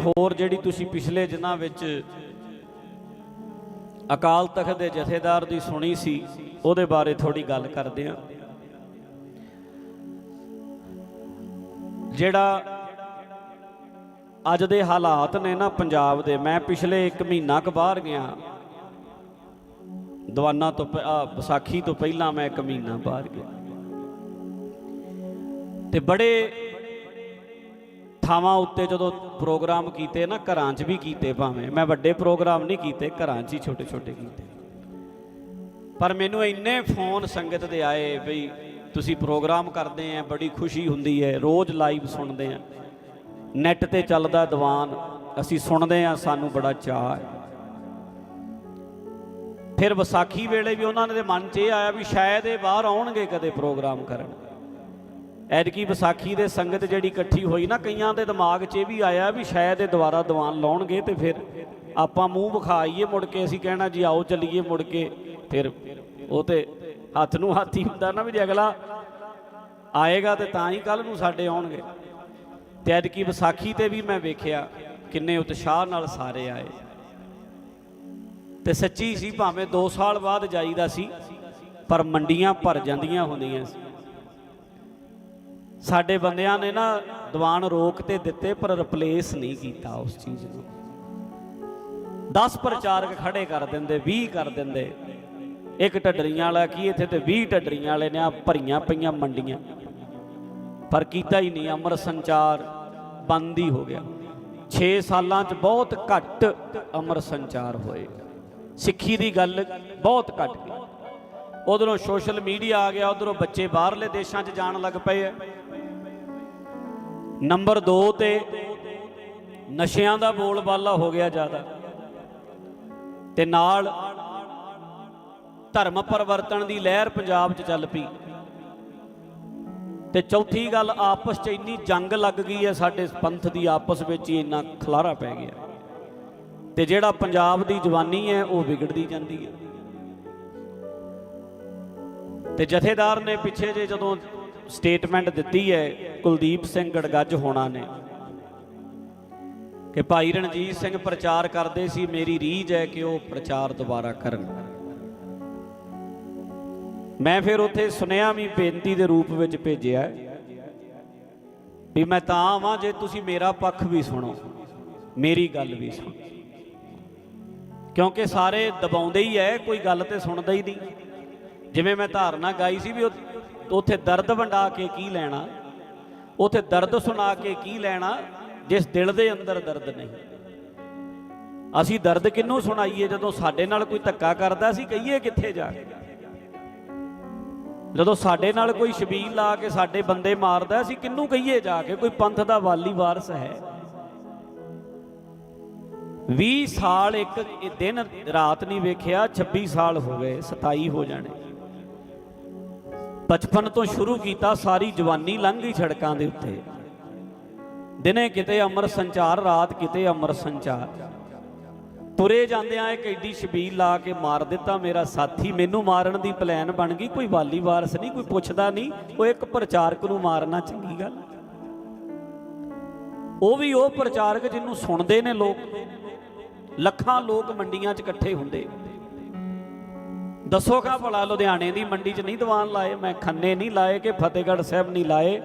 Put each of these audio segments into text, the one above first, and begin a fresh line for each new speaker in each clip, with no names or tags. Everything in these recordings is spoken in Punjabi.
ਹੋਰ ਜਿਹੜੀ ਤੁਸੀਂ ਪਿਛਲੇ ਦਿਨਾਂ ਵਿੱਚ ਅਕਾਲ ਤਖਤ ਦੇ ਜਥੇਦਾਰ ਦੀ ਸੁਣੀ ਸੀ, ਉਹਦੇ ਬਾਰੇ ਥੋੜੀ ਗੱਲ ਕਰਦੇ ਹਾਂ। ਜਿਹੜਾ ਅੱਜ ਦੇ ਹਾਲਾਤ ਨੇ ਨਾ ਪੰਜਾਬ ਦੇ, ਮੈਂ ਪਿਛਲੇ 1 ਮਹੀਨਾ ਕੁ ਬਾਹਰ ਗਿਆ। ਦਵਾਨਾ ਤੋਂ ਵਿਸਾਖੀ ਤੋਂ ਪਹਿਲਾਂ ਮੈਂ 1 ਮਹੀਨਾ ਬਾਹਰ ਗਿਆ। ਤੇ ਬੜੇ ਥਾਵਾਂ ਉੱਤੇ ਜਦੋਂ ਪ੍ਰੋਗਰਾਮ ਕੀਤੇ ਨਾ, ਘਰਾਂ 'ਚ ਵੀ ਕੀਤੇ ਭਾਵੇਂ। ਮੈਂ ਵੱਡੇ ਪ੍ਰੋਗਰਾਮ ਨਹੀਂ ਕੀਤੇ, ਘਰਾਂ 'ਚ ਹੀ ਛੋਟੇ ਛੋਟੇ ਕੀਤੇ। ਪਰ ਮੈਨੂੰ ਇੰਨੇ ਫੋਨ ਸੰਗਤ ਦੇ ਆਏ ਬਈ ਤੁਸੀਂ ਪ੍ਰੋਗਰਾਮ ਕਰਦੇ ਆ, ਬੜੀ ਖੁਸ਼ੀ ਹੁੰਦੀ ਹੈ, ਰੋਜ਼ ਲਾਈਵ ਸੁਣਦੇ ਆ। ਨੈਟ ਤੇ ਚੱਲਦਾ ਦੀਵਾਨ, ਅਸੀਂ ਸੁਣਦੇ ਆ, ਸਾਨੂੰ ਬੜਾ ਚਾਹ ਹੈ। ਫਿਰ ਵਿਸਾਖੀ ਵੇਲੇ ਵੀ ਉਹਨਾਂ ਦੇ ਮਨ 'ਚ ਇਹ ਆਇਆ ਵੀ ਸ਼ਾਇਦ ਇਹ ਬਾਹਰ ਆਉਣਗੇ ਕਦੇ ਪ੍ਰੋਗਰਾਮ ਕਰਨ। ਐਤਕੀ ਵਿਸਾਖੀ ਦੇ ਸੰਗਤ ਜਿਹੜੀ ਇਕੱਠੀ ਹੋਈ ਨਾ, ਕਈਆਂ ਦੇ ਦਿਮਾਗ 'ਚ ਇਹ ਵੀ ਆਇਆ ਵੀ ਸ਼ਾਇਦ ਇਹ ਦੁਬਾਰਾ ਦੀਵਾਨ ਲਾਉਣਗੇ ਤੇ ਫਿਰ ਆਪਾਂ ਮੂੰਹ ਵਿਖਾਈਏ ਮੁੜ ਕੇ, ਅਸੀਂ ਕਹਿਣਾ ਜੀ ਆਓ ਚੱਲੀਏ ਮੁੜ ਕੇ, ਫਿਰ ਉਹ ਤੇ ਹੱਥ ਨੂੰ ਹੱਥ ਹੀ ਹੁੰਦਾ ਨਾ ਵੀ ਜੇ ਅਗਲਾ ਆਏਗਾ ਤੇ ਤਾਂ ਹੀ ਕੱਲ ਨੂੰ ਸਾਡੇ ਆਉਣਗੇ। ਤੇ ਐਤਕੀ ਵਿਸਾਖੀ ਤੇ ਵੀ ਮੈਂ ਵੇਖਿਆ ਕਿੰਨੇ ਉਤਸ਼ਾਹ ਨਾਲ ਸਾਰੇ ਆਏ। ਤੇ ਸੱਚੀ ਸੀ, ਭਾਵੇਂ 2 ਸਾਲ ਬਾਅਦ ਜਾਈਦਾ ਸੀ, ਪਰ ਮੰਡੀਆਂ ਭਰ ਜਾਂਦੀਆਂ ਹੁੰਦੀਆਂ ਸੀ। ਸਾਡੇ ਬੰਦਿਆਂ ਨੇ ਨਾ ਦੀਵਾਨ ਰੋਕ ਤੇ ਦਿੱਤੇ, ਪਰ ਰਿਪਲੇਸ ਨਹੀਂ ਕੀਤਾ ਉਸ ਚੀਜ਼ ਨੂੰ। 10 ਪ੍ਰਚਾਰਕ ਖੜੇ ਕਰ ਦਿੰਦੇ 20 ਕਰ ਦਿੰਦੇ। ਇੱਕ ਢੱਡਰੀਆਂ ਵਾਲਾ ਕੀ ਇੱਥੇ ਤੇ 20 ਢੱਡਰੀਆਂ ਵਾਲੇ ਨੇ ਆ ਭਰੀਆਂ ਪਈਆਂ ਮੰਡੀਆਂ। ਪਰ ਕੀਤਾ ਹੀ ਨਹੀਂ, ਅਮਰ ਸੰਚਾਰ ਬੰਦ ਹੀ ਹੋ ਗਿਆ। 6 ਸਾਲਾਂ 'ਚ ਬਹੁਤ ਘੱਟ ਅਮਰ ਸੰਚਾਰ ਹੋਏ। ਸਿੱਖੀ ਦੀ ਗੱਲ ਬਹੁਤ ਘੱਟ। ਗਈ ਉਧਰੋਂ ਸੋਸ਼ਲ ਮੀਡੀਆ ਆ ਗਿਆ, ਉਧਰੋਂ ਬੱਚੇ ਬਾਹਰਲੇ ਦੇਸ਼ਾਂ 'ਚ ਜਾਣ ਲੱਗ ਪਏ ਐ ਨੰਬਰ 2 ਤੇ ਨਸ਼ਿਆਂ ਦਾ ਬੋਲਬਾਲਾ ਹੋ ਗਿਆ ਜ਼ਿਆਦਾ। ਤੇ ਨਾਲ ਧਰਮ ਪਰਿਵਰਤਨ ਦੀ ਲਹਿਰ ਪੰਜਾਬ 'ਚ ਚੱਲ ਪਈ। ਤੇ ਚੌਥੀ ਗੱਲ, ਆਪਸ 'ਚ ਇੰਨੀ ਜੰਗ ਲੱਗ ਗਈ ਹੈ, ਸਾਡੇ ਪੰਥ ਦੀ ਆਪਸ ਵਿੱਚ ਹੀ ਇੰਨਾ ਖਲਾਰਾ ਪੈ ਗਿਆ। ਤੇ ਜਿਹੜਾ ਪੰਜਾਬ ਦੀ ਜਵਾਨੀ ਹੈ, ਉਹ ਵਿਗੜਦੀ ਜਾਂਦੀ ਹੈ। ਤੇ ਜਥੇਦਾਰ ਨੇ ਪਿੱਛੇ ਜੇ ਜਦੋਂ ਸਟੇਟਮੈਂਟ ਦਿੱਤੀ ਹੈ ਕੁਲਦੀਪ ਸਿੰਘ ਗੜਗੱਜ ਹੋਣਾ ਨੇ। ਕਿ ਭਾਈ ਰਣਜੀਤ ਸਿੰਘ ਪ੍ਰਚਾਰ ਕਰਦੇ ਸੀ, ਮੇਰੀ ਰੀਝ ਹੈ ਕਿ ਉਹ ਪ੍ਰਚਾਰ ਦੁਬਾਰਾ ਕਰਨ। ਮੈਂ ਫਿਰ ਉੱਥੇ ਸੁਨੇਹਾ ਵੀ ਬੇਨਤੀ ਦੇ ਰੂਪ ਵਿੱਚ ਭੇਜਿਆ ਵੀ ਮੈਂ ਤਾਂ ਆਵਾਂ ਜੇ ਤੁਸੀਂ ਮੇਰਾ ਪੱਖ ਵੀ ਸੁਣੋ, ਮੇਰੀ ਗੱਲ ਵੀ ਸੁਣੋ। ਕਿਉਂਕਿ ਸਾਰੇ ਦਬਾਉਂਦੇ ਹੀ ਐ ਕੋਈ ਗੱਲ ਤੇ ਸੁਣਦਾ ਹੀ ਨਹੀਂ। ਜਿਵੇਂ ਮੈਂ ਧਾਰਨਾ ਗਾਈ ਸੀ ਵੀ ਉੱਥੇ ਦਰਦ ਵੰਡਾ ਕੇ ਕੀ ਲੈਣਾ। ਉੱਥੇ ਦਰਦ ਸੁਣਾ ਕੇ ਕੀ ਲੈਣਾ? ਜਿਸ ਦਿਲ ਦੇ ਅੰਦਰ ਦਰਦ ਨਹੀਂ। ਅਸੀਂ ਦਰਦ ਕਿੰਨੂੰ ਸੁਣਾਈਏ? ਜਦੋਂ ਸਾਡੇ ਨਾਲ ਕੋਈ ਧੱਕਾ ਕਰਦਾ ਅਸੀਂ ਕਹੀਏ ਕਿੱਥੇ ਜਾ ਕੇ? ਜਦੋਂ ਸਾਡੇ ਨਾਲ ਕੋਈ ਸ਼ਬੀਲ ਲਾ ਕੇ ਸਾਡੇ ਬੰਦੇ ਮਾਰਦਾ ਅਸੀਂ ਕਿੰਨੂੰ ਕਹੀਏ ਜਾ ਕੇ? ਕੋਈ ਪੰਥ ਦਾ ਵਾਲੀ ਵਾਰਸ ਹੈ। 20 ਸਾਲ ਇੱਕ ਦਿਨ ਰਾਤ ਨਹੀਂ ਵੇਖਿਆ 26 ਸਾਲ ਹੋ ਗਏ 27 ਹੋ ਜਾਣੇ। ਬਚਪਨ ਤੋਂ ਸ਼ੁਰੂ ਕੀਤਾ ਸਾਰੀ ਜਵਾਨੀ ਲੰਘ ਗਈ ਸੜਕਾਂ ਦੇ ਉੱਤੇ। ਦਿਨੇ ਕਿਤੇ ਅਮਰ ਸੰਚਾਰ, ਰਾਤ ਕਿਤੇ ਅਮਰ ਸੰਚਾਰ। ਤੁਰੇ ਜਾਂਦਿਆਂ ਇੱਕ ਐਡੀ ਸ਼ਬੀਲ ਲਾ ਕੇ ਮਾਰ ਦਿੱਤਾ ਮੇਰਾ ਸਾਥੀ। ਮੈਨੂੰ ਮਾਰਨ ਦੀ ਪਲਾਨ ਬਣ ਗਈ, ਕੋਈ ਵਾਲੀ ਵਾਰਸ ਨਹੀਂ, ਕੋਈ ਪੁੱਛਦਾ ਨਹੀਂ। ਉਹ ਇੱਕ ਪ੍ਰਚਾਰਕ ਨੂੰ ਮਾਰਨਾ ਚੰਗੀ ਗੱਲ। ਉਹ ਵੀ ਉਹ ਪ੍ਰਚਾਰਕ ਜਿਹਨੂੰ ਸੁਣਦੇ ਨੇ ਲੋਕ। ਲੱਖਾਂ ਲੋਕ ਮੰਡੀਆਂ 'ਚ ਇਕੱਠੇ ਹੁੰਦੇ। ਦੱਸੋ ਕਾ ਭਲਾ ਲੁਧਿਆਣੇ ਦੀ ਮੰਡੀ 'ਚ ਨਹੀਂ ਦੀਵਾਨ ਲਾਏ? ਮੈਂ ਖੰਨੇ ਨਹੀਂ ਲਾਏ ਕਿ ਫਤਿਹਗੜ੍ਹ ਸਾਹਿਬ ਨਹੀਂ ਲਾਏ?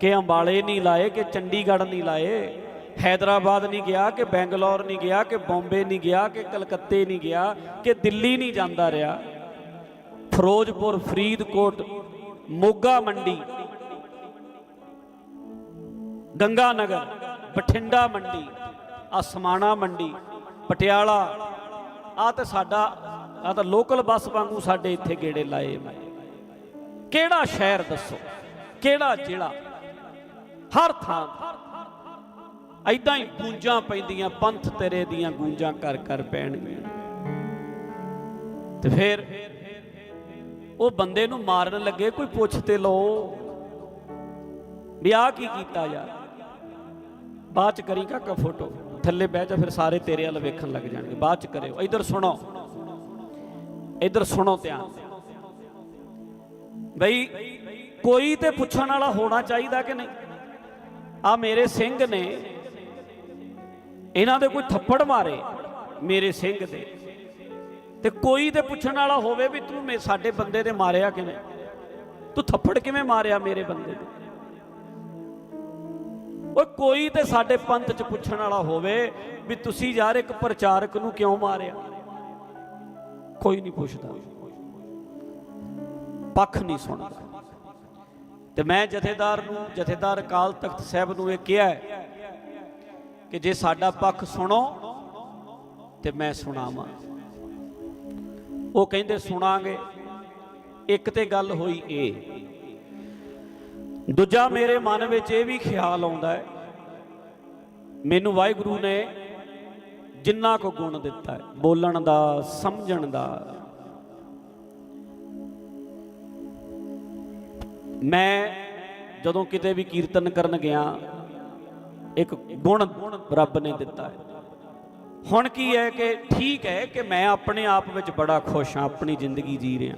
ਕਿ ਅੰਬਾਲੇ ਨਹੀਂ ਲਾਏ ਕਿ ਚੰਡੀਗੜ੍ਹ ਨਹੀਂ ਲਾਏ? ਹੈਦਰਾਬਾਦ ਨਹੀਂ ਗਿਆ ਕਿ ਬੈਂਗਲੌਰ ਨਹੀਂ ਗਿਆ ਕਿ ਬੰਬੇ ਨਹੀਂ ਗਿਆ ਕਿ ਕਲਕੱਤੇ ਨਹੀਂ ਗਿਆ ਕਿ ਦਿੱਲੀ ਨਹੀਂ ਜਾਂਦਾ ਰਿਹਾ? ਫਿਰੋਜ਼ਪੁਰ, ਫਰੀਦਕੋਟ, ਮੋਗਾ ਮੰਡੀ ਗੰਗਾ ਨਗਰ ਬਠਿੰਡਾ ਮੰਡੀ ਅਸਮਾਣਾ ਮੰਡੀ, ਪਟਿਆਲਾ ਆ ਤਾਂ ਸਾਡਾ ਆ ਤਾਂ ਲੋਕਲ ਬੱਸ ਵਾਂਗੂ ਸਾਡੇ ਇੱਥੇ ਗੇੜੇ ਲਾਏ ਮੈਂ ਕਿਹੜਾ ਸ਼ਹਿਰ ਦੱਸੋ? ਕਿਹੜਾ ਜ਼ਿਲ੍ਹਾ? ਹਰ ਥਾਂ। ਐਦਾਂ ਹੀ ਗੂੰਜਾਂ ਪੈਂਦੀਆਂ, ਪੰਥ ਤੇਰੇ ਦੀਆਂ ਗੂੰਜਾਂ ਕਰ ਕਰ ਪੈਣਗੀਆਂ। ਤੇ ਫਿਰ ਉਹ ਬੰਦੇ ਨੂੰ ਮਾਰਨ ਲੱਗੇ, ਕੋਈ ਪੁੱਛ ਤੇ ਲਓ। ਵੀ ਆ ਕੀ ਕੀਤਾ ਯਾਰ? ਬਾਅਦ ਚ ਕਰੀ ਕਾਕਾ ਫੋਟੋ? ਥੱਲੇ ਬਹਿ ਜਾ, ਫਿਰ ਸਾਰੇ ਤੇਰੇ ਵੱਲ ਵੇਖਣ ਲੱਗ ਜਾਣਗੇ। ਬਾਅਦ ਚ ਕਰਿਓ। ਇਧਰ ਸੁਣੋ। ਇੱਧਰ ਸੁਣੋ ਧਿਆਨ। ਬਈ, ਕੋਈ ਤੇ ਪੁੱਛਣ ਵਾਲਾ ਹੋਣਾ ਚਾਹੀਦਾ ਕਿ ਨਹੀਂ? ਆ ਮੇਰੇ ਸਿੰਘ ਨੇ ਇਹਨਾਂ ਦੇ ਕੋਈ ਥੱਪੜ ਮਾਰੇ ਮੇਰੇ ਸਿੰਘ ਦੇ। ਤੇ ਕੋਈ ਤੇ ਪੁੱਛਣ ਵਾਲਾ ਹੋਵੇ ਵੀ ਤੂੰ ਮੇ, ਸਾਡੇ ਬੰਦੇ ਦੇ ਮਾਰਿਆ ਕਿਵੇਂ? ਤੂੰ ਥੱਪੜ ਕਿਵੇਂ ਮਾਰਿਆ ਮੇਰੇ ਬੰਦੇ ਦੇ? ਉਹ ਕੋਈ ਤੇ ਸਾਡੇ ਪੰਥ ਚ ਪੁੱਛਣ ਵਾਲਾ ਹੋਵੇ ਵੀ ਤੁਸੀਂ ਯਾਰ ਇੱਕ ਪ੍ਰਚਾਰਕ ਨੂੰ ਕਿਉਂ ਮਾਰਿਆ? ਕੋਈ ਨਹੀਂ ਪੁੱਛਦਾ। ਪੱਖ ਨਹੀਂ ਸੁਣਦਾ। ਤੇ ਮੈਂ ਜਥੇਦਾਰ ਨੂੰ, ਜਥੇਦਾਰ ਅਕਾਲ ਤਖਤ ਸਾਹਿਬ ਨੂੰ ਇਹ ਕਿਹਾ ਕਿ ਜੇ ਸਾਡਾ ਪੱਖ ਸੁਣੋ, ਤੇ ਮੈਂ ਸੁਣਾਵਾਂ। ਉਹ ਕਹਿੰਦੇ, ਸੁਣਾਂਗੇ। ਇੱਕ ਤੇ ਗੱਲ ਹੋਈ ਇਹ। ਦੂਜਾ, ਮੇਰੇ ਮਨ ਵਿੱਚ ਇਹ ਵੀ ਖਿਆਲ ਆਉਂਦਾ ਹੈ, ਮੈਨੂੰ ਵਾਹਿਗੁਰੂ ਨੇ ਜਿੰਨਾ ਕੋ ਗੁਣ ਦਿੱਤਾ ਹੈ, ਬੋਲਣ ਦਾ, ਸਮਝਣ ਦਾ। ਮੈਂ ਜਦੋਂ ਕਿਤੇ ਵੀ ਕੀਰਤਨ ਕਰਨ ਗਿਆ, ਇੱਕ ਗੁਣ ਰੱਬ ਨੇ ਦਿੱਤਾ ਹੈ। ਹੁਣ ਕੀ ਹੈ ਕਿ ਠੀਕ ਹੈ ਕਿ ਮੈਂ ਆਪਣੇ ਆਪ ਵਿੱਚ ਬੜਾ ਖੁਸ਼ ਹਾਂ, ਆਪਣੀ ਜ਼ਿੰਦਗੀ ਜੀ ਰਿਹਾ।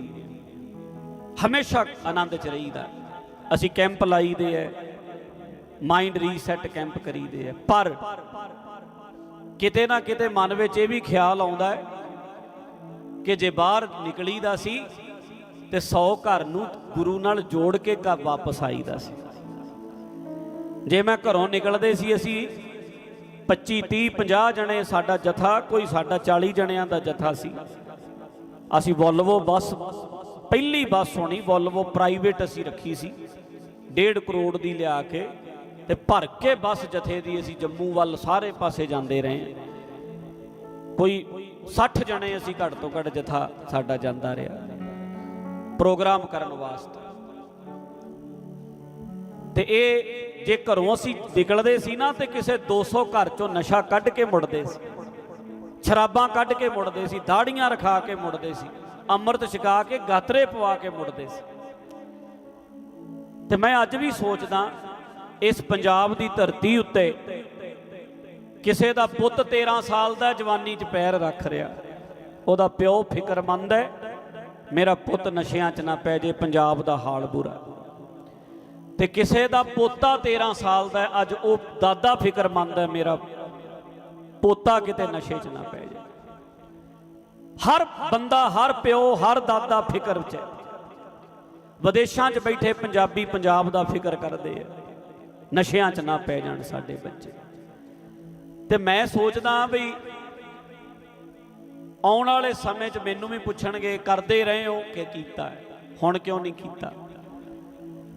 ਹਮੇਸ਼ਾ ਆਨੰਦ ਚ ਰਹੀਦਾ ਅਸੀਂ ਕੈਂਪ ਲਾਈਦੇ ਐ ਮਾਈਂਡ ਰੀਸੈਟ ਕੈਂਪ ਕਰੀਦੇ ਐ ਪਰ ਕਿਤੇ ਨਾ ਕਿਤੇ ਮਨ ਵਿੱਚ ਇਹ ਵੀ ਖਿਆਲ ਆਉਂਦਾ ਹੈ ਕਿ ਜੇ ਬਾਹਰ ਨਿਕਲੀਦਾ ਸੀ ਤੇ 100 ਘਰ ਨੂੰ ਗੁਰੂ ਨਾਲ ਜੋੜ ਕੇ ਘਰ ਵਾਪਸ ਆਈਦਾ ਸੀ। ਜੇ ਮੈਂ ਘਰੋਂ ਨਿਕਲਦੇ ਸੀ ਅਸੀਂ 25 30 50 ਜਣੇ, ਸਾਡਾ ਜਥਾ ਕੋਈ ਸਾਡਾ 40 ਜਣਿਆਂ ਦਾ ਜਥਾ ਸੀ। ਅਸੀਂ ਵੋਲਵੋ ਬੱਸ, ਪਹਿਲੀ ਬੱਸ ਹੋਣੀ ਵੋਲਵੋ ਪ੍ਰਾਈਵੇਟ ਅਸੀਂ ਰੱਖੀ ਸੀ। 1.5 ਕਰੋੜ ਦੀ ਲਿਆ ਕੇ ਤੇ ਭਰ ਕੇ ਬੱਸ ਜਥੇ ਦੀ ਅਸੀਂ ਜੰਮੂ ਵੱਲ ਸਾਰੇ ਪਾਸੇ ਜਾਂਦੇ ਰਹੇ। ਕੋਈ 60 ਜਣੇ ਅਸੀਂ ਘੱਟ ਤੋਂ ਘੱਟ ਜਥਾ ਸਾਡਾ ਜਾਂਦਾ ਰਿਹਾ। ਪ੍ਰੋਗਰਾਮ ਕਰਨ ਵਾਸਤੇ। ਤੇ ਇਹ ਜੇ ਘਰੋਂ ਅਸੀਂ ਨਿਕਲਦੇ ਸੀ ਨਾ ਤੇ ਕਿਸੇ 200 ਘਰ ਚੋਂ ਨਸ਼ਾ ਕੱਢ ਕੇ ਮੁੜਦੇ ਸੀ। ਸ਼ਰਾਬਾਂ ਕੱਢ ਕੇ ਮੁੜਦੇ ਸੀ, ਦਾੜੀਆਂ ਰਖਾ ਕੇ ਮੁੜਦੇ ਸੀ, ਅੰਮ੍ਰਿਤ ਛਕਾ ਕੇ ਗਾਤਰੇ ਪਵਾ ਕੇ ਮੁੜਦੇ ਸੀ। ਤੇ ਮੈਂ ਅੱਜ ਵੀ ਸੋਚਦਾ ਇਸ ਪੰਜਾਬ ਦੀ ਧਰਤੀ ਉੱਤੇ ਕਿਸੇ ਦਾ ਪੁੱਤ 13 ਸਾਲ ਦਾ ਜਵਾਨੀ 'ਚ ਪੈਰ ਰੱਖ ਰਿਹਾ। ਉਹਦਾ ਪਿਓ ਫਿਕਰਮੰਦ ਹੈ। ਮੇਰਾ ਪੁੱਤ ਨਸ਼ਿਆਂ 'ਚ ਨਾ ਪੈ ਜੇ, ਪੰਜਾਬ ਦਾ ਹਾਲ ਬੁਰਾ। ਤੇ ਕਿਸੇ ਦਾ ਪੋਤਾ 13 ਸਾਲ ਦਾ ਅੱਜ ਉਹ ਦਾਦਾ ਫਿਕਰਮੰਦ ਹੈ, ਮੇਰਾ ਪੋਤਾ ਕਿਤੇ ਨਸ਼ੇ 'ਚ ਨਾ ਪੈ ਜਾਏ ਹਰ ਬੰਦਾ, ਹਰ ਪਿਓ, ਹਰ ਦਾਦਾ ਫਿਕਰ 'ਚ ਵਿਦੇਸ਼ਾਂ 'ਚ ਬੈਠੇ ਪੰਜਾਬੀ ਪੰਜਾਬ ਦਾ ਫਿਕਰ ਕਰਦੇ ਆ। ਨਸ਼ਿਆਂ 'ਚ ਨਾ ਪੈ ਜਾਣ ਸਾਡੇ ਬੱਚੇ। ਤੇ ਮੈਂ ਸੋਚਦਾ ਵੀ ਆਉਣ ਵਾਲੇ ਸਮੇਂ 'ਚ ਮੈਨੂੰ ਵੀ ਪੁੱਛਣਗੇ, ਕਰਦੇ ਰਹੇ ਹੋ ਕਿ ਕੀਤਾ ਹੁਣ ਕਿਉਂ ਨਹੀਂ ਕੀਤਾ?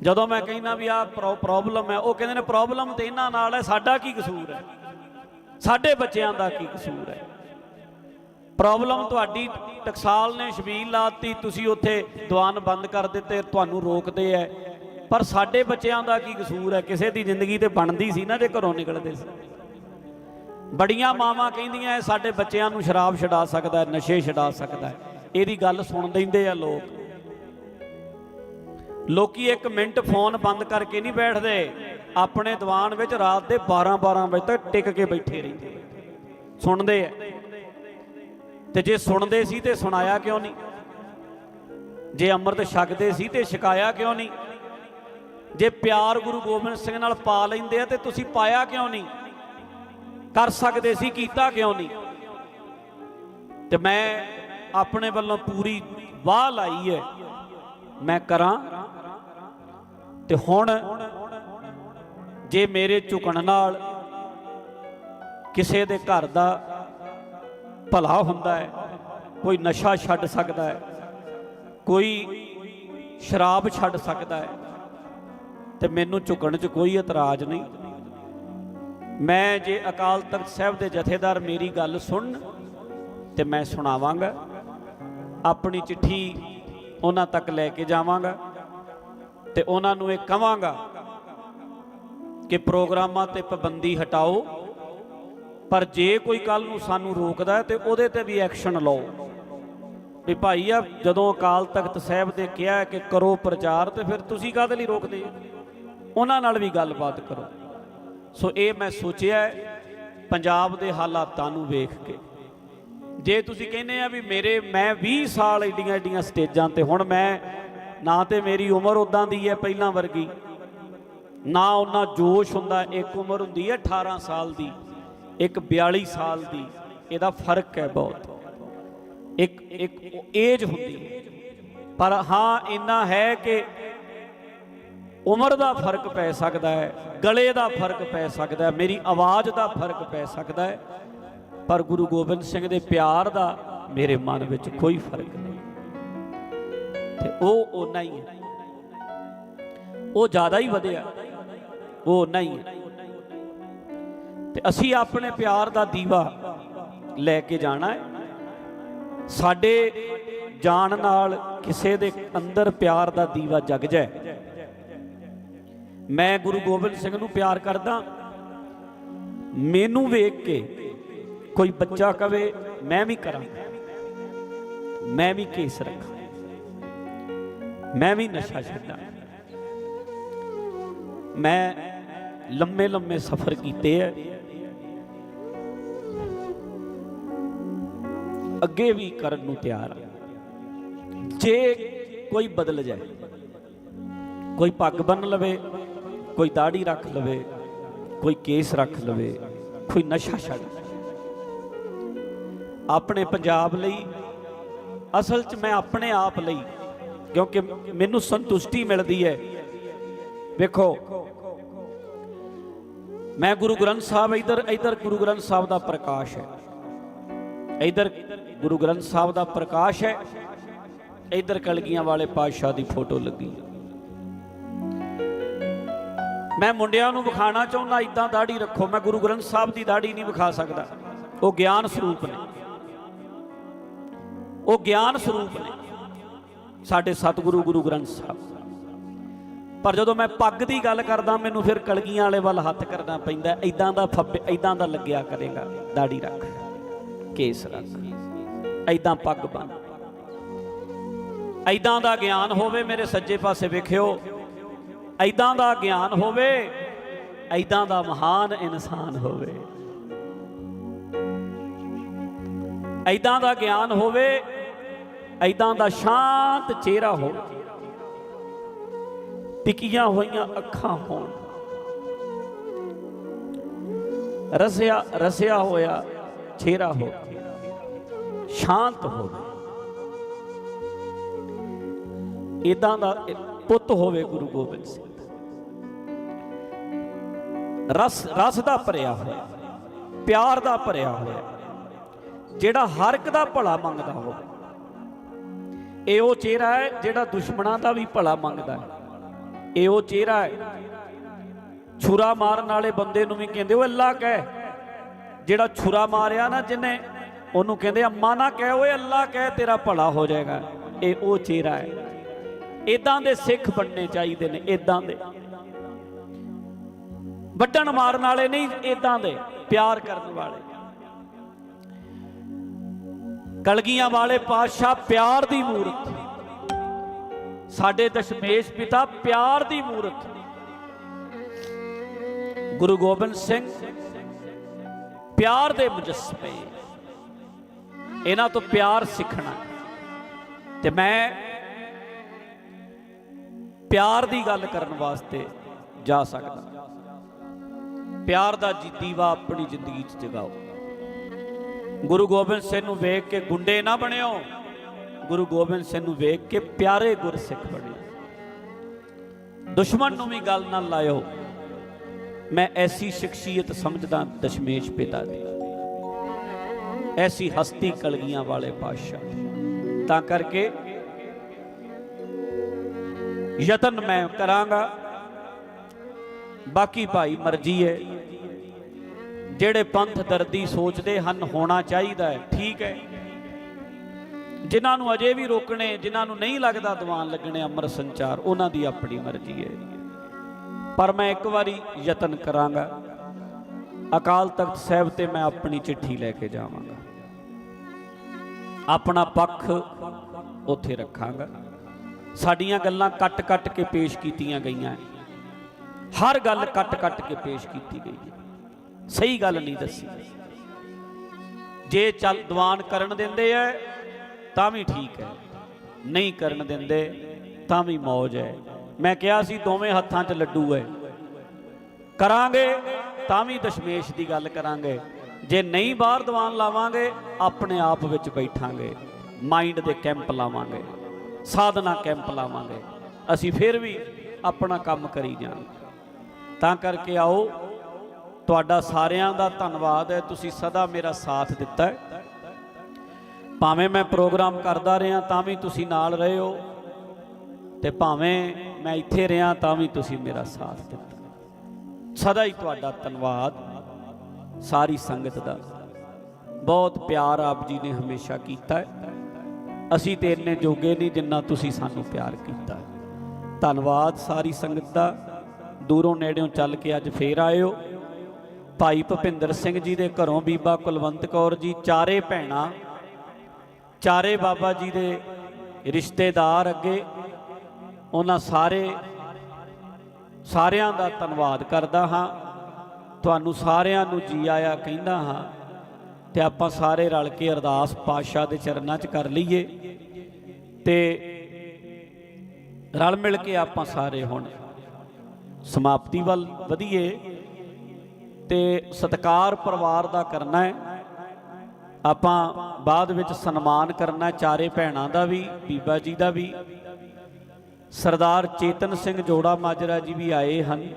ਜਦੋਂ ਮੈਂ ਕਹਿੰਦਾ ਵੀ ਆਹ ਪ੍ਰੋਬਲਮ ਹੈ, ਉਹ ਕਹਿੰਦੇ ਨੇ ਪ੍ਰੋਬਲਮ ਤੇ ਇਹਨਾਂ ਨਾਲ ਹੈ, ਸਾਡਾ ਕੀ ਕਸੂਰ ਹੈ? ਸਾਡੇ ਬੱਚਿਆਂ ਦਾ ਕੀ ਕਸੂਰ ਹੈ? ਪ੍ਰੋਬਲਮ ਤੁਹਾਡੀ ਟਕਸਾਲ ਨੇ ਸ਼ਬੀਲ ਲਾਤੀ, ਤੁਸੀਂ ਉੱਥੇ ਦੀਵਾਨ ਬੰਦ ਕਰ ਦਿੱਤੇ, ਤੁਹਾਨੂੰ ਰੋਕਦੇ ਐ ਪਰ ਸਾਡੇ ਬੱਚਿਆਂ ਦਾ ਕੀ ਕਸੂਰ ਹੈ? ਕਿਸੇ ਦੀ ਜ਼ਿੰਦਗੀ ਤੇ ਬਣਦੀ ਸੀ ਨਾ ਜੇ ਘਰੋਂ ਨਿਕਲਦੇ ਸੀ। ਬੜੀਆਂ ਮਾਵਾਂ ਕਹਿੰਦੀਆਂ ਸਾਡੇ ਬੱਚਿਆਂ ਨੂੰ ਸ਼ਰਾਬ ਛਡਾ ਸਕਦਾ ਹੈ, ਨਸ਼ੇ ਛਡਾ ਸਕਦਾ ਹੈ। ਇਹਦੀ ਗੱਲ ਸੁਣ ਲੈਂਦੇ ਆ ਲੋਕ। ਲੋਕੀ ਇੱਕ ਮਿੰਟ ਫੋਨ ਬੰਦ ਕਰਕੇ ਨਹੀਂ ਬੈਠਦੇ। ਆਪਣੇ ਦੀਵਾਨ ਵਿੱਚ ਰਾਤ ਦੇ 12-12 ਵਜੇ ਤੱਕ ਟਿਕ ਕੇ ਬੈਠੇ ਰਹਿੰਦੇ। ਸੁਣਦੇ ਆ। ਤੇ ਜੇ ਸੁਣਦੇ ਸੀ ਤੇ ਸੁਣਾਇਆ ਕਿਉਂ ਨਹੀਂ? ਜੇ ਅੰਮ੍ਰਿਤ ਛਕਦੇ ਸੀ ਤੇ ਛਕਾਇਆ ਕਿਉਂ ਨਹੀਂ? ਜੇ ਪਿਆਰ ਗੁਰੂ ਗੋਬਿੰਦ ਸਿੰਘ ਨਾਲ ਪਾ ਲੈਂਦੇ ਆ ਤੇ ਤੁਸੀਂ ਪਾਇਆ ਕਿਉਂ ਨਹੀਂ? ਕਰ ਸਕਦੇ ਸੀ, ਕੀਤਾ ਕਿਉਂ ਨਹੀਂ? ਤੇ ਮੈਂ ਆਪਣੇ ਵੱਲੋਂ ਪੂਰੀ ਵਾਹ ਲਾਈ ਹੈ। ਮੈਂ ਕਰਾਂ ਤੇ ਹੁਣ ਜੇ ਮੇਰੇ ਝੁਕਣ ਨਾਲ ਕਿਸੇ ਦੇ ਘਰ ਦਾ ਭਲਾ ਹੁੰਦਾ ਹੈ, ਕੋਈ ਨਸ਼ਾ ਛੱਡ ਸਕਦਾ ਹੈ, ਕੋਈ ਸ਼ਰਾਬ ਛੱਡ ਸਕਦਾ ਹੈ ਤੇ ਮੈਨੂੰ ਝੁਕਣ 'ਚ ਕੋਈ ਇਤਰਾਜ਼ ਨਹੀਂ। ਮੈਂ ਜੇ ਅਕਾਲ ਤਖਤ ਸਾਹਿਬ ਦੇ ਜਥੇਦਾਰ ਮੇਰੀ ਗੱਲ ਸੁਣਨ, ਤੇ ਮੈਂ ਸੁਣਾਵਾਂਗਾ। ਆਪਣੀ ਚਿੱਠੀ ਉਹਨਾਂ ਤੱਕ ਲੈ ਕੇ ਜਾਵਾਂਗਾ ਤੇ ਉਹਨਾਂ ਨੂੰ ਇਹ ਕਵਾਂਗਾ ਕਿ ਪ੍ਰੋਗਰਾਮਾਂ ਤੇ ਪਾਬੰਦੀ ਹਟਾਓ, ਪਰ ਜੇ ਕੋਈ ਕੱਲ ਨੂੰ ਸਾਨੂੰ ਰੋਕਦਾ ਹੈ ਤੇ ਉਹਦੇ ਤੇ ਵੀ ਐਕਸ਼ਨ ਲਓ। ਵੀ ਭਾਈ ਆ, ਜਦੋਂ ਅਕਾਲ ਤਖਤ ਸਾਹਿਬ ਨੇ ਕਿਹਾ ਕਿ ਕਰੋ ਪ੍ਰਚਾਰ, ਤੇ ਫਿਰ ਤੁਸੀਂ ਕਾਹਦੇ ਲਈ ਰੋਕਦੇ? ਉਹਨਾਂ ਨਾਲ ਵੀ ਗੱਲਬਾਤ ਕਰੋ। ਸੋ ਇਹ ਮੈਂ ਸੋਚਿਆ ਪੰਜਾਬ ਦੇ ਹਾਲਾਤਾਂ ਨੂੰ ਵੇਖ ਕੇ। ਜੇ ਤੁਸੀਂ ਕਹਿੰਦੇ ਆ ਵੀ ਮੇਰੇ, ਮੈਂ 20 ਸਾਲ ਏਡੀਆਂ ਏਡੀਆਂ ਸਟੇਜਾਂ ਤੇ, ਹੁਣ ਮੈਂ ਨਾ ਤੇ ਮੇਰੀ ਉਮਰ ਉਦਾਂ ਦੀ ਹੈ ਪਹਿਲਾਂ ਵਰਗੀ, ਨਾ ਉਹਨਾਂ ਜੋਸ਼ ਹੁੰਦਾ, ਇੱਕ ਉਮਰ ਹੁੰਦੀ ਹੈ 18 ਸਾਲ ਦੀ, ਇੱਕ 42 ਸਾਲ ਦੀ, ਇਹਦਾ ਫ਼ਰਕ ਹੈ ਬਹੁਤ। ਇੱਕ ਇੱਕ ਏਜ ਹੁੰਦੀ ਪਰ ਹਾਂ, ਇੰਨਾ ਹੈ ਕਿ ਉਮਰ ਦਾ ਫ਼ਰਕ ਪੈ ਸਕਦਾ ਹੈ, ਗਲੇ ਦਾ ਫ਼ਰਕ ਪੈ ਸਕਦਾ ਹੈ, ਮੇਰੀ ਆਵਾਜ਼ ਦਾ ਫ਼ਰਕ ਪੈ ਸਕਦਾ ਹੈ, ਪਰ ਗੁਰੂ ਗੋਬਿੰਦ ਸਿੰਘ ਦੇ ਪਿਆਰ ਦਾ ਮੇਰੇ ਮਨ ਵਿੱਚ ਕੋਈ ਫ਼ਰਕ ਨਹੀਂ। ਤੇ ਉਹ ਓਨਾ ਹੀ ਹੈ। ਉਹ ਜ਼ਿਆਦਾ ਹੀ ਵਧਿਆ। ਉਹ ਓਨਾ ਹੀ ਹੈ। ਤੇ ਅਸੀਂ ਆਪਣੇ ਪਿਆਰ ਦਾ ਦੀਵਾ ਲੈ ਕੇ ਜਾਣਾ ਹੈ। ਸਾਡੇ ਜਾਣ ਨਾਲ ਕਿਸੇ ਦੇ ਅੰਦਰ ਪਿਆਰ ਦਾ ਦੀਵਾ ਜਗ ਜਾਏ। ਮੈਂ ਗੁਰੂ ਗੋਬਿੰਦ ਸਿੰਘ ਨੂੰ ਪਿਆਰ ਕਰਦਾ। ਮੈਨੂੰ ਵੇਖ ਕੇ ਕੋਈ ਬੱਚਾ ਕਵੇ, ਮੈਂ ਵੀ ਕਰਾਂ ਮੈਂ ਵੀ ਕੇਸ ਰੱਖਾਂ। ਮੈਂ ਵੀ ਨਸ਼ਾ ਛੱਡਾਂ। ਮੈਂ ਲੰਮੇ ਲੰਮੇ ਸਫ਼ਰ ਕੀਤੇ ਐ। ਅੱਗੇ ਵੀ ਕਰਨ ਨੂੰ ਤਿਆਰ ਜੇ ਕੋਈ ਬਦਲ ਜਾਏ, ਕੋਈ ਪੱਗ ਬੰਨ ਲਵੇ ਕੋਈ ਦਾੜੀ ਰੱਖ ਲਵੇ, ਕੋਈ ਕੇਸ ਰੱਖ ਲਵੇ, ਕੋਈ ਨਸ਼ਾ ਛੱਡ। ਆਪਣੇ ਪੰਜਾਬ ਲਈ, ਅਸਲ 'ਚ ਮੈਂ ਆਪਣੇ ਆਪ ਲਈ, ਕਿਉਂਕਿ ਮੈਨੂੰ ਸੰਤੁਸ਼ਟੀ ਮਿਲਦੀ ਹੈ। ਵੇਖੋ, ਮੈਂ ਗੁਰੂ ਗ੍ਰੰਥ ਸਾਹਿਬ ਇਧਰ ਇਧਰ ਗੁਰੂ ਗ੍ਰੰਥ ਸਾਹਿਬ ਦਾ ਪ੍ਰਕਾਸ਼ ਹੈ। ਇਧਰ ਗੁਰੂ ਗ੍ਰੰਥ ਸਾਹਿਬ ਦਾ ਪ੍ਰਕਾਸ਼ ਹੈ, ਇਧਰ ਕਲਗੀਆਂ ਵਾਲੇ ਪਾਤਸ਼ਾਹ ਦੀ ਫੋਟੋ ਲੱਗੀ। ਮੈਂ ਮੁੰਡਿਆਂ ਨੂੰ ਵਿਖਾਣਾ ਚਾਹੁੰਦਾ ਇਦਾਂ ਦਾੜੀ ਰੱਖੋ। ਮੈਂ ਗੁਰੂ ਗ੍ਰੰਥ ਸਾਹਿਬ ਦੀ ਦਾੜੀ ਨਹੀਂ ਵਿਖਾ ਸਕਦਾ। ਉਹ ਗਿਆਨ ਸਰੂਪ ਨੇ। ਉਹ ਗਿਆਨ ਸਰੂਪ ਨੇ। ਸਾਡੇ ਸਤਿਗੁਰੂ ਗੁਰੂ ਗ੍ਰੰਥ ਸਾਹਿਬ। ਪਰ ਜਦੋਂ ਮੈਂ ਪੱਗ ਦੀ ਗੱਲ ਕਰਦਾ, ਮੈਨੂੰ ਫਿਰ ਕਲਗੀਆਂ ਵਾਲੇ ਵੱਲ ਹੱਥ ਕਰਨਾ ਪੈਂਦਾ। ਇਦਾਂ ਦਾ ਫੱਬੇ ਇਦਾਂ ਦਾ ਲੱਗਿਆ ਕਰੇਗਾ। ਦਾੜੀ ਰੱਖ, ਕੇਸ ਰੱਖ। ਇਦਾਂ ਪੱਗ ਬੰਨ। ਇਦਾਂ ਦਾ ਗਿਆਨ ਹੋਵੇ ਮੇਰੇ ਸੱਜੇ ਪਾਸੇ ਵੇਖਿਓ। ਐਦਾਂ ਦਾ ਗਿਆਨ ਹੋਵੇ, ਐਦਾਂ ਦਾ ਮਹਾਨ ਇਨਸਾਨ ਹੋਵੇ। ਐਦਾਂ ਦਾ ਗਿਆਨ ਹੋਵੇ, ਐਦਾਂ ਦਾ ਸ਼ਾਂਤ ਚਿਹਰਾ ਹੋਵੇ। ਟਿਕੀਆਂ ਹੋਈਆਂ ਅੱਖਾਂ ਹੋਣ। ਰਸਿਆ ਰਸਿਆ ਹੋਇਆ ਚਿਹਰਾ ਹੋ ਸ਼ਾਂਤ ਹੋਵੇ। ਇਦਾਂ ਦਾ ਪੁੱਤ ਹੋਵੇ ਗੁਰੂ ਗੋਬਿੰਦ ਸਿੰਘ। ਰਸ ਰਸ ਦਾ ਭਰਿਆ ਹੋਇਆ, ਪਿਆਰ ਦਾ ਭਰਿਆ ਹੋਇਆ, ਜਿਹੜਾ ਹਰ ਇੱਕ ਦਾ ਭਲਾ ਮੰਗਦਾ ਹੋਵੇ। ਇਹ ਉਹ ਚਿਹਰਾ ਹੈ ਜਿਹੜਾ ਦੁਸ਼ਮਣਾਂ ਦਾ ਵੀ ਭਲਾ ਮੰਗਦਾ ਹੈ। ਇਹ ਉਹ ਚਿਹਰਾ ਹੈ, ਛੁਰਾ ਮਾਰਨ ਵਾਲੇ ਬੰਦੇ ਨੂੰ ਵੀ ਕਹਿੰਦੇ, ਉਹ ਅੱਲਾ ਕਹਿ। ਜਿਹੜਾ ਛੁਰਾ ਮਾਰਿਆ ਨਾ ਜਿਹਨੇ, ਉਹਨੂੰ ਕਹਿੰਦੇ, ਅੰਮਾ ਨਾ ਕਹਿ, ਓਏ ਅੱਲਾ ਕਹਿ, ਤੇਰਾ ਭਲਾ ਹੋ ਜਾਏਗਾ। ਇਹ ਉਹ ਚਿਹਰਾ ਹੈ। ਇਦਾਂ ਦੇ ਸਿੱਖ ਬਣਨੇ ਚਾਹੀਦੇ ਨੇ ਇਦਾਂ ਦੇ। ਵੱਡਣ ਮਾਰਨ ਵਾਲੇ ਨਹੀਂ ਇਦਾਂ ਦੇ, ਪਿਆਰ ਕਰਨ ਵਾਲੇ। ਕਲਗੀਆਂ ਵਾਲੇ ਪਾਤਸ਼ਾਹ ਪਿਆਰ ਦੀ ਮੂਰਤ। ਸਾਡੇ ਦਸ਼ਮੇਸ਼ ਪਿਤਾ ਪਿਆਰ ਦੀ ਮੂਰਤ। ਗੁਰੂ ਗੋਬਿੰਦ ਸਿੰਘ ਪਿਆਰ ਦੇ ਮੁਜਸਮੇ। ਇਹਨਾਂ ਤੋਂ ਪਿਆਰ ਸਿੱਖਣਾ। ਤੇ ਮੈਂ ਪਿਆਰ ਦੀ ਗੱਲ ਕਰਨ ਵਾਸਤੇ ਜਾ ਸਕਦਾ। ਪਿਆਰ ਦਾ ਜੀ ਦੀਵਾ ਆਪਣੀ ਜ਼ਿੰਦਗੀ 'ਚ ਜਗਾਓ। ਗੁਰੂ ਗੋਬਿੰਦ ਸਿੰਘ ਨੂੰ ਵੇਖ ਕੇ ਗੁੰਡੇ ਨਾ ਬਣਿਓ। ਗੁਰੂ ਗੋਬਿੰਦ ਸਿੰਘ ਨੂੰ ਵੇਖ ਕੇ ਪਿਆਰੇ ਗੁਰਸਿੱਖ ਬਣਿਓ ਦੁਸ਼ਮਣ ਨੂੰ ਵੀ ਗੱਲ ਨਾ ਲਾਇਓ। ਮੈਂ ਐਸੀ ਸ਼ਖਸੀਅਤ ਸਮਝਦਾ ਦਸ਼ਮੇਸ਼ ਪਿਤਾ ਦੀ। ਐਸੀ ਹਸਤੀ ਕਲਗੀਆਂ ਵਾਲੇ ਪਾਤਸ਼ਾਹ ਤਾਂ ਕਰਕੇ ਯਤਨ ਮੈਂ ਕਰਾਂਗਾ। ਬਾਕੀ ਭਾਈ ਮਰਜ਼ੀ ਹੈ ਜਿਹੜੇ ਪੰਥ ਦਰਦੀ ਸੋਚਦੇ ਹਨ, ਹੋਣਾ ਚਾਹੀਦਾ ਹੈ ਠੀਕ ਹੈ ਜਿਨ੍ਹਾਂ ਨੂੰ ਅਜੇ ਵੀ ਰੋਕਣੇ, ਜਿਨ੍ਹਾਂ ਨੂੰ ਨਹੀਂ ਲੱਗਦਾ ਦੀਵਾਨ ਲੱਗਣੇ ਅਮਰ ਸੰਚਾਰ, ਉਹਨਾਂ ਦੀ ਆਪਣੀ ਮਰਜ਼ੀ ਹੈ ਪਰ ਮੈਂ ਇੱਕ ਵਾਰੀ ਯਤਨ ਕਰਾਂਗਾ। ਅਕਾਲ ਤਖਤ ਸਾਹਿਬ ਤੇ ਮੈਂ ਆਪਣੀ ਚਿੱਠੀ ਲੈ ਕੇ ਜਾਵਾਂਗਾ। ਆਪਣਾ ਪੱਖ ਉੱਥੇ ਰੱਖਾਂਗਾ। ਸਾਡੀਆਂ ਗੱਲਾਂ ਕੱਟ-ਕੱਟ ਕੇ ਪੇਸ਼ ਕੀਤੀਆਂ ਗਈਆਂ ਹਰ ਗੱਲ ਕੱਟ-ਕੱਟ ਕੇ ਪੇਸ਼ ਕੀਤੀ ਗਈ ਹੈ ਸਹੀ ਗੱਲ ਨਹੀਂ ਦੱਸੀ। ਜੇ ਚੱਲ ਦੀਵਾਨ ਕਰਨ ਦਿੰਦੇ ਐ, ਤਾਂ ਵੀ ਠੀਕ ਹੈ ਨਹੀਂ ਕਰਨ ਦਿੰਦੇ, ਤਾਂ ਵੀ ਮੌਜ ਹੈ ਮੈਂ ਕਿਹਾ ਸੀ ਦੋਵੇਂ ਹੱਥਾਂ 'ਚ ਲੱਡੂ ਹੈ ਕਰਾਂਗੇ, ਤਾਂ ਵੀ ਦਸ਼ਮੇਸ਼ ਦੀ ਗੱਲ ਕਰਾਂਗੇ। ਜੇ ਨਹੀਂ ਬਾਹਰ ਦੀਵਾਨ ਲਾਵਾਂਗੇ, ਆਪਣੇ ਆਪ ਵਿੱਚ ਬੈਠਾਂਗੇ। ਮਾਈਂਡ ਦੇ ਕੈਂਪ ਲਾਵਾਂਗੇ। ਸਾਧਨਾ ਕੈਂਪ ਲਾਵਾਂਗੇ। ਅਸੀਂ ਫਿਰ ਵੀ ਆਪਣਾ ਕੰਮ ਕਰੀ ਜਾਵਾਂਗੇ। ਤਾਂ ਕਰਕੇ ਆਓ, ਤੁਹਾਡਾ ਸਾਰਿਆਂ ਦਾ ਧੰਨਵਾਦ ਹੈ, ਤੁਸੀਂ ਸਦਾ ਮੇਰਾ ਸਾਥ ਦਿੱਤਾ ਹੈ। ਭਾਵੇਂ ਮੈਂ ਪ੍ਰੋਗਰਾਮ ਕਰਦਾ ਰਿਹਾ, ਤਾਂ ਵੀ ਤੁਸੀਂ ਨਾਲ ਰਹੇ ਹੋ। ਤੇ ਭਾਵੇਂ ਮੈਂ ਇੱਥੇ ਰਿਹਾ, ਤਾਂ ਵੀ ਤੁਸੀਂ ਮੇਰਾ ਸਾਥ ਦਿੱਤਾ। ਸਦਾ ਹੀ ਤੁਹਾਡਾ ਧੰਨਵਾਦ, ਸਾਰੀ ਸੰਗਤ ਦਾ। ਬਹੁਤ ਪਿਆਰ ਆਪ ਜੀ ਨੇ ਹਮੇਸ਼ਾ ਕੀਤਾ ਹੈ। ਅਸੀਂ ਤੇ ਇੰਨੇ ਜੋਗੇ ਨਹੀਂ ਜਿੰਨਾ ਤੁਸੀਂ ਸਾਨੂੰ ਪਿਆਰ ਕੀਤਾ। ਧੰਨਵਾਦ ਸਾਰੀ ਸੰਗਤ ਦਾ। ਦੂਰੋਂ ਨੇੜਿਓਂ ਚੱਲ ਕੇ ਅੱਜ ਫੇਰ ਆਇਓ। ਭਾਈ ਭੁਪਿੰਦਰ ਸਿੰਘ ਜੀ ਦੇ ਘਰੋਂ ਬੀਬਾ ਕੁਲਵੰਤ ਕੌਰ ਜੀ, ਚਾਰੇ ਭੈਣਾਂ, ਚਾਰੇ ਬਾਬਾ ਜੀ ਦੇ ਰਿਸ਼ਤੇਦਾਰ ਅੱਗੇ, ਉਹਨਾਂ ਸਾਰੇ, ਸਾਰਿਆਂ ਦਾ ਧੰਨਵਾਦ ਕਰਦਾ ਹਾਂ। ਤੁਹਾਨੂੰ ਸਾਰਿਆਂ ਨੂੰ ਜੀ ਆਇਆ ਕਹਿੰਦਾ ਹਾਂ ਤੇ ਆਪਾਂ ਸਾਰੇ ਰਲ ਕੇ ਅਰਦਾਸ ਪਾਤਸ਼ਾਹ ਦੇ ਚਰਨਾਂ 'ਚ ਕਰ ਲਈਏ। ਤੇ ਰਲ ਮਿਲ ਕੇ ਆਪਾਂ ਸਾਰੇ ਹੁਣ ਸਮਾਪਤੀ ਵੱਲ ਵਧੀਏ। ਤੇ ਸਤਕਾਰ ਪਰਿਵਾਰ ਦਾ ਕਰਨਾ ਹੈ। ਆਪਾਂ ਬਾਅਦ ਵਿੱਚ ਸਨਮਾਨ ਕਰਨਾ ਚਾਰੇ ਭੈਣਾਂ ਦਾ ਵੀ, ਬੀਬਾ ਜੀ ਦਾ ਵੀ। ਸਰਦਾਰ ਚੇਤਨ ਸਿੰਘ ਜੋੜਾ ਮਾਜਰਾ ਜੀ ਵੀ ਆਏ ਹਨ।